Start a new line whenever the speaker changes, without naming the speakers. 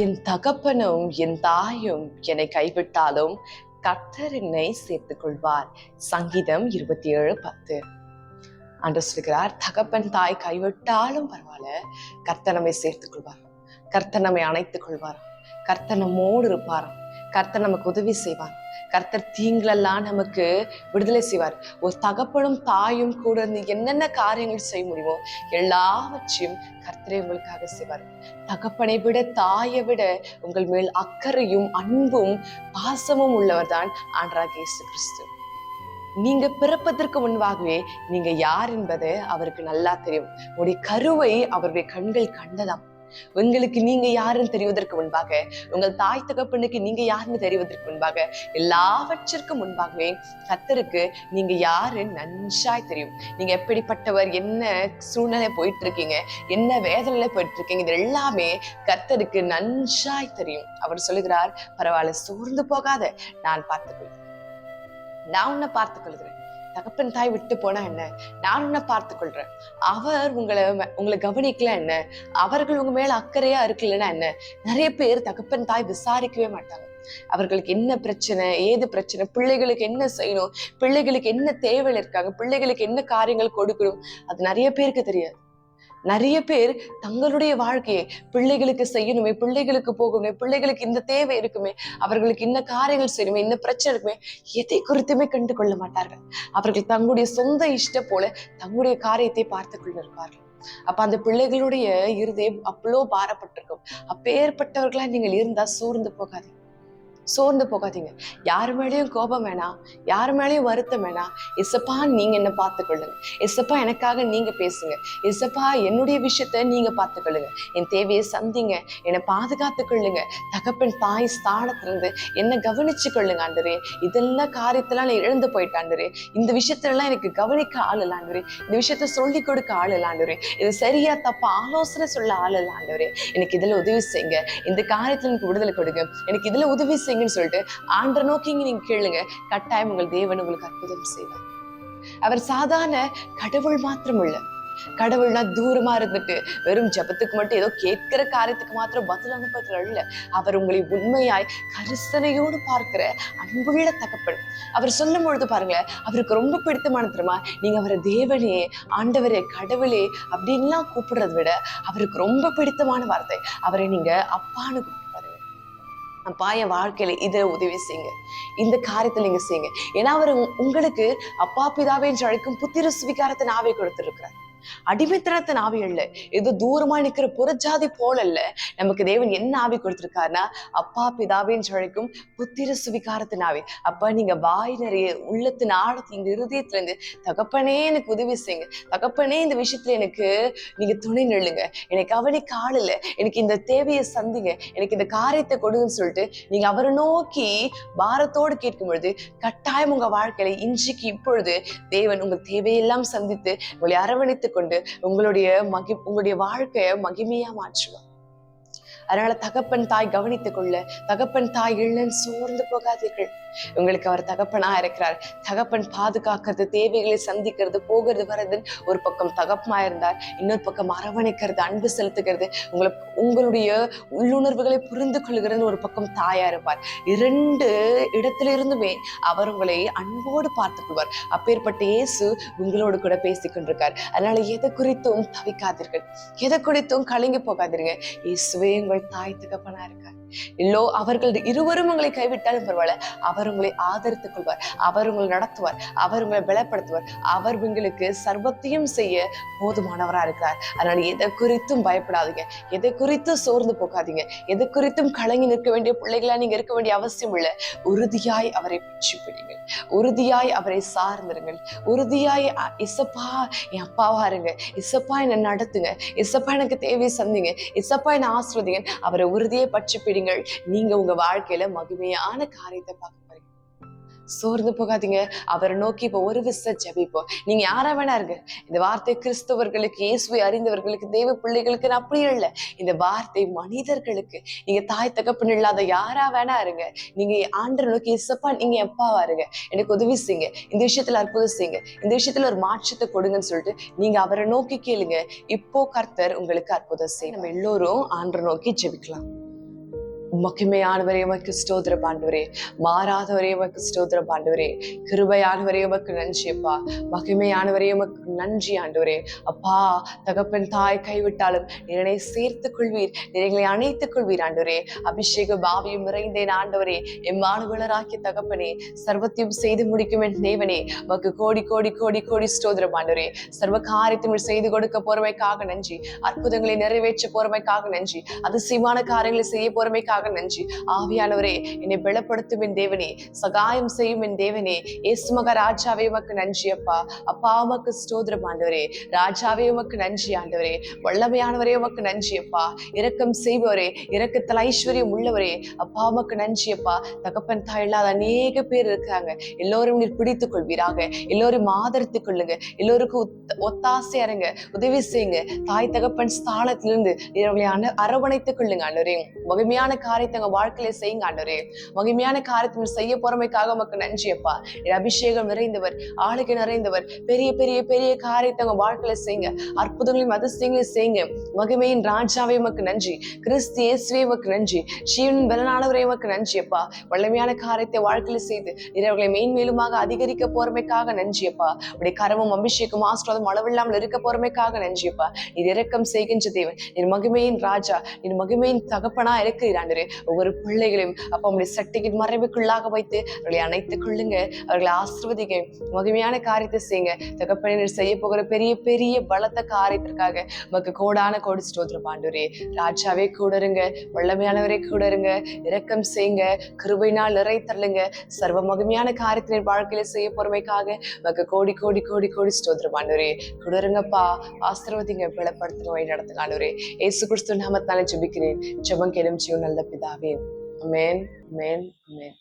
என் தகப்பனும் என் தாயும் என்னை கைவிட்டாலும் கர்த்தர் என்னை சேர்த்துக் கொள்வார் சங்கீதம் இருபத்தி ஏழு பத்து. அன்று சொல்கிறார் தகப்பன் தாய் கைவிட்டாலும் பரவாயில்ல கர்த்தனமை சேர்த்துக் கொள்வார் கர்த்தனமை அணைத்துக் கொள்வார் கர்த்தனமோடு இருப்பார் கர்த்தர் நமக்கு உதவி செய்வார். கர்த்தர் தீங்களெல்லாம் நமக்கு விடுதலை செய்வார். ஒரு தகப்பனும் தாயும் கூட இருந்து என்னென்ன காரியங்கள் செய்ய முடியுமோ எல்லாவற்றையும் கர்த்தரை உங்களுக்காக செய்வார். தகப்பனை விட தாயை விட உங்கள் மேல் அக்கறையும் அன்பும் பாசமும் உள்ளவர் தான் ஆண்டராக இயேசு கிறிஸ்து. நீங்க பிறப்பதற்கு முன்பாகவே நீங்க யார் என்பது அவருக்கு நல்லா தெரியும். உடைய கருவை அவருடைய கண்கள் கண்டதாம். உங்களுக்கு நீங்க யாருன்னு தெரிவதற்கு முன்பாக உங்கள் தாய் தகப்பனுக்கு நீங்க யாருன்னு தெரிவதற்கு முன்பாக எல்லாவற்றிற்கும் முன்பாகவே கத்தருக்கு நீங்க யாருன்னு நன்றாய் தெரியும். நீங்க எப்படிப்பட்டவர் என்ன சூழ்நிலை போயிட்டு இருக்கீங்க என்ன வேதனையில போயிட்டு இருக்கீங்க இது எல்லாமே கர்த்தருக்கு நன்றாய் தெரியும். அவர் சொல்லுகிறார் பரவாயில்ல சோர்ந்து போகாத நான் பார்த்துக்கொள்கிறேன். நான் உன்னை பார்த்துக் கொள்கிறேன் தகப்பன் தாய் விட்டு போனா என்ன? நான் உன்னை பார்த்து கொள்றேன் அவர் உங்களை உங்களை கவனிக்கல என்ன? அவர்கள் உங்க மேல அக்கறையா இருக்கலன்னா என்ன? நிறைய பேர் தகப்பன் தாய் விசாரிக்கவே மாட்டாங்க. அவர்களுக்கு என்ன பிரச்சனை ஏது பிரச்சனை பிள்ளைகளுக்கு என்ன செய்யணும் பிள்ளைகளுக்கு என்ன தேவைகள் இருக்காங்க பிள்ளைகளுக்கு என்ன காரியங்கள் கொடுக்கணும் அது நிறைய பேருக்கு தெரியாது. நிறைய பேர் தங்களுடைய வாழ்க்கையை பிள்ளைகளுக்கு செய்யணுமே பிள்ளைகளுக்கு போகணுமே பிள்ளைகளுக்கு இந்த தேவை இருக்குமே அவர்களுக்கு இந்த காரியங்கள் செய்யணுமே இந்த பிரச்சனை இருக்குமே எதை குறித்துமே கண்டு கொள்ள மாட்டார்கள். அவர்கள் தங்களுடைய சொந்த இஷ்ட போல தங்களுடைய காரியத்தை பார்த்து கொண்டிருப்பார்கள் அப்ப அந்த பிள்ளைகளுடைய இருதயம் அவ்வளோ பாரப்பட்டிருக்கும். அப்பேற்பட்டவர்களா நீங்கள் இருந்தா சோர்ந்து போகாதீங்க. சோர்ந்து போகாதீங்க. யார் மேலேயும் கோபம் வேணாம். யார் மேலேயும் வருத்தம் வேணாம். இசப்பா நீங்க என்ன பார்த்துக்கொள்ளுங்க. இசப்பா எனக்காக நீங்க பேசுங்க. இசப்பா என்னுடைய விஷயத்த நீங்க பார்த்துக்கொள்ளுங்க. என் தேவையை சந்திங்க. என்னை பாதுகாத்து கொள்ளுங்க. தகப்பன் தாய் ஸ்தானத்திலிருந்து என்ன கவனிச்சு கொள்ளுங்க ஆண்டரே இதெல்லாம் காரியத்தெல்லாம் நான் இழந்து போயிட்டாண்டரே இந்த விஷயத்தெல்லாம் எனக்கு கவனிக்க ஆள் இல்லாண்டரே இந்த விஷயத்த சொல்லி கொடுக்க ஆள் இல்லாண்டரே இது சரியா தப்பா ஆலோசனை சொல்ல ஆள் இல்லாண்டவரே எனக்கு இதுல உதவி செய்யுங்க. இந்த காரியத்துல எனக்கு விடுதலை கொடுங்க. எனக்கு இதுல உதவி செய்யுங்க. செய்யுங்கன்னு சொல்லிட்டு ஆண்டரை நோக்கி நீங்க கேளுங்க. கட்டாயம் உங்கள் தேவன் உங்களுக்கு அற்புதம் செய்வார். அவர் சாதாரண கடவுள் மாத்திரம் இல்ல கடவுள்னா தூரமா இருந்துட்டு வெறும் ஜபத்துக்கு மட்டும் ஏதோ கேட்கிற காரியத்துக்கு மாத்திரம் பதில் அனுப்புறது இல்ல அவர் உங்களை உண்மையாய் கரிசனையோடு பார்க்கிற அன்புள்ள தகப்பன். அவர் சொல்லும் பொழுது பாருங்களேன் அவருக்கு ரொம்ப பிடித்தமான தெரியுமா? நீங்க அவரை தேவனே ஆண்டவரே கடவுளே அப்படின்லாம் கூப்பிடுறத விட அவருக்கு ரொம்ப பிடித்தமான வார்த்தை. அவரை நீங்க அப்பான்னு அப்பா என் வாழ்க்கையில இதை உதவி செய்யுங்க. இந்த காரியத்தை நீங்க செய்யுங்க. ஏன்னா அவர் உங்களுக்கு அப்பா பிதாவே என்று அழைக்கும் புத்திர சுவிகாரத்தை நாவே கொடுத்துருக்கிறார். அடிமைத்தனத்தின் ஆவி இல்லை ஏதோ தூரமா நிக்கிற புறஜாதி போல அல்ல. நமக்கு தேவன் என்ன ஆவி கொடுத்திருக்காருன்னா அப்பா பிதாவின் என்று புத்திர சுவிகாரத்தின் ஆவி. அப்ப நீங்க வாய் நிறைய உள்ளத்தின் ஆழத்து இந்த இருதயத்துல இருந்து தகப்பனே எனக்கு உதவி செய்யுங்க. தகப்பனே இந்த விஷயத்துல எனக்கு நீங்க துணை நில்லுங்க. எனக்கு கவனிக்க ஆள் இல்ல. எனக்கு இந்த தேவையை சந்திங்க. எனக்கு இந்த காரியத்தை கொடுங்கன்னு சொல்லிட்டு நீங்க அவரை நோக்கி பாரத்தோடு கேட்கும் பொழுது கட்டாயம் உங்க வாழ்க்கையில இன்றைக்கு இப்பொழுது தேவன் உங்க தேவையெல்லாம் சந்தித்து உங்களை அரவணைத்து கொண்டு உங்களுடைய மகி உங்களுடைய வாழ்க்கையை மகிமையா மாற்றுவார். அதனால தகப்பன் தாய் கவனித்துக் கொள்ள. தகப்பன் தாய் இல்லைன்னு சோர்ந்து போகாதீர்கள். உங்களுக்கு அவர் தகப்பனா இருக்கிறார். தகப்பன் பாதுகாக்கிறது தேவைகளை சந்திக்கிறது போகிறது வர்றது ஒரு பக்கம் தகப்பமா இருந்தார். இன்னொரு பக்கம் அரவணைக்கிறது அன்பு செலுத்துகிறது. உங்களை உங்களுடைய உள்ளுணர்வுகளை புரிந்து கொள்கிறது ஒரு பக்கம் தாயா இருப்பார். இரண்டு இடத்துல இருந்துமே அவர் உங்களை அன்போடு பார்த்துக் கொள்வார். அப்பேற்பட்ட இயேசு உங்களோடு கூட பேசிக் கொண்டிருக்கார். அதனால எதை குறித்தும் தவிக்காதீர்கள். எதை குறித்தும் கலங்கி போகாதீர்கள். இயேசுவே உங்கள் தாய் தகப்பனா இருக்கார். இல்லோ அவர்கள் இருவரும் உங்களை கைவிட்டாலும் பரவாயில்ல. அவர் உங்களை ஆதரித்துக் கொள்வார். அவர் உங்களை நடத்துவார். அவர் உங்களை பலப்படுத்துவார். அவர் உங்களுக்கு சர்வத்தையும் செய்ய போதுமானவரா இருக்கிறார். அதனால எதை குறித்தும் பயப்படாதீங்க. எதை குறித்தும் சோர்ந்து போகாதீங்க. எதை குறித்தும் கலங்கி நிற்க வேண்டிய பிள்ளைகளா நீங்க இருக்க வேண்டிய அவசியம் இல்லை. உறுதியாய் அவரை பற்றி பிடிங்கள். உறுதியாய் அவரை சார்ந்திருங்கள். உறுதியாய் இசப்பா என் அப்பாவா இருங்க. இசப்பா என்னை நடத்துங்க. இசப்பா எனக்கு தேவையை சந்திங்க. இசப்பா என்னை ஆசிர்வதிங்க அவரை உறுதியை பற்றி பிடிங்கள் நீங்க உங்க வாழ்க்கையில மகிமையான காரியத்தை பார்க்க போறீங்க. சோர்ந்து போகாதீங்க. அவரை நோக்கி இப்ப ஒரு விச ஜபிப்போம். நீங்க யாரா வேணா இருங்க. இந்த வார்த்தை கிறிஸ்தவர்களுக்கு இயேசுவை அறிந்தவர்களுக்கு தெய்வ பிள்ளைகளுக்கு அப்படி இல்லை. இந்த வார்த்தை மனிதர்களுக்கு நீங்க தாய் தகப்பன் இல்லாத யாரா வேணா இருங்க. நீங்க ஆண்டரை நோக்கி இசப்பா நீங்க எப்பாவா இருங்க. எனக்கு உதவி செய்யுங்க. இந்த விஷயத்துல அற்புதம் செய்யுங்க. இந்த விஷயத்துல ஒரு மாற்றத்தை கொடுங்கன்னு சொல்லிட்டு நீங்க அவரை நோக்கி கேளுங்க. இப்போ கர்த்தர் உங்களுக்கு அற்புதம் செய்யும் நம்ம எல்லோரும் ஆண்டரை நோக்கி ஜெபிக்கலாம். மகிமையானவரே உமக்கு ஸ்தோத்திரம் பாண்டவரே. மாறாதவரே உமக்கு ஸ்தோத்திரம் பாண்டவரே. கிருபையானவரே உமக்கு நன்றி அப்பா. மகிமையானவரே உமக்கு நன்றி ஆண்டவரே. அப்பா தகப்பன் தாய் கைவிட்டாலும் என்னை சேர்த்துக் கொள்வீர். எங்களை அணைத்துக் கொள்வீர் ஆண்டவரே. அபிஷேக பாவியும் நிறைந்தேன் ஆண்டவரே. எம்மானுவலராக்கிய தகப்பனே சர்வத்தையும் செய்து முடிக்கும் என் தேவனே. உமக்கு கோடி கோடி கோடி கோடி ஸ்தோத்திரம் பாண்டவரே. சர்வ காரியத்தையும் செய்து கொடுக்க போறமைக்காக நன்றி. அற்புதங்களை நிறைவேற்ற போறமைக்காக நன்றி. அதிசயமான காரியங்களை செய்ய போறமைக்காக நன்றி. ஆவியானவரே என்னை பலப்படுத்தும் என் தேவனே சகாயம் செய்யும் என் தேவனே. இயேசு மக ராஜாவே உமக்கு நன்றி அப்பா. அப்பா உமக்கு ஸ்தோதிரம் ஆண்டவரே. ராஜாவே உமக்கு நன்றி ஆண்டவரே. வல்லமையானவரே உமக்கு நன்றி அப்பா. இரக்கம் செய்பவரே இரக்கத்தில் ஐஸ்வர்யம் உள்ளவரே. அப்பா உமக்கு நன்றி அப்பா. தகப்பன் தாய் இல்லாத அநேக பேர் இருக்காங்க எல்லோரும் நீர் பிடித்துக் கொள்வீராக. எல்லோரும் ஆதரித்துக் கொள்ளுங்க. எல்லோருக்கும் ஒத்தாசை ஒத்தாசையா உதவி செய்யுங்க. தாய் தகப்பன் ஸ்தானத்திலிருந்து அவர்களை அரவணைத்துக் கொள்ளுங்க அன்றரையும் மகிமையான காரியத்தை உங்க வாழ்க்கையில செய்யுங்க ஆண்டவரே. மகிமையான காரியத்தை செய்ய போறமைக்காக உமக்கு நன்றி அப்பா. அபிஷேகம் நிறைந்தவர் ஆளுகை நிறைந்தவர். பெரிய பெரிய பெரிய காரியத்தை உங்க வாழ்க்கையில செய்யுங்க. அற்புதங்களையும் அதிசயங்களையும் செய்யுங்க. மகிமையின் ராஜாவே உமக்கு நன்றி. கிறிஸ்து இயேசுவே உமக்கு நன்றி. ஜீவன் பலனானவரே உமக்கு நன்றி அப்பா. வல்லமையான காரியத்தை வாழ்க்கையில செய்து இரவுகளை மேன்மேலுமாக அதிகரிக்க போறமைக்காக நன்றி அப்பா. உடைய கரமும் அபிஷேகம் ஆசிர்வாதம் அளவில்லாமல் இருக்க போறமைக்காக நன்றி அப்பா. இது இரக்கம் செய்கின்ற தேவன். என் மகிமையின் ராஜா. என் மகிமையின் தகப்பனா இருக்கிறாண்டரே ஒவ்வொரு பிள்ளைகளையும் அப்ப உங்களுடைய சட்டையின் மறைவுக்குள்ளாக வைத்து அவர்களை அணைத்துக் கொள்ளுங்க. அவர்களை ஆசிர்வதிங்க. மகிமையான காரியத்தை செய்யுங்க. தகப்பனே செய்ய போகிற பெரிய பெரிய பலத்த காரியத்திற்காக உமக்கு கோடான கோடி ஸ்தோத்திரம் ஆண்டவரே. ராஜாவே கூட இருங்க. வல்லமையானவரே கூட இருங்க. இரக்கம் செய்யுங்க. கிருபைனால் நிறை தள்ளுங்க. சர்வ மகிமையான காரியத்தினர் வாழ்க்கையில செய்ய போறமைக்காக உமக்கு கோடி கோடி கோடி கோடி ஸ்தோத்திரம் ஆண்டவரே. கூட இருங்கப்பா. ஆசீர்வதிங்க பலப்படுத்துங்க வழி நடத்துங்க ஆண்டவரே. ஏசு கிறிஸ்து நாமத்தாலே ஜெபிக்கிறேன். ஜெபம் கேளும் ஜீவன் நல்ல പിതാവേ അമേൻ അമേൻ അമേൻ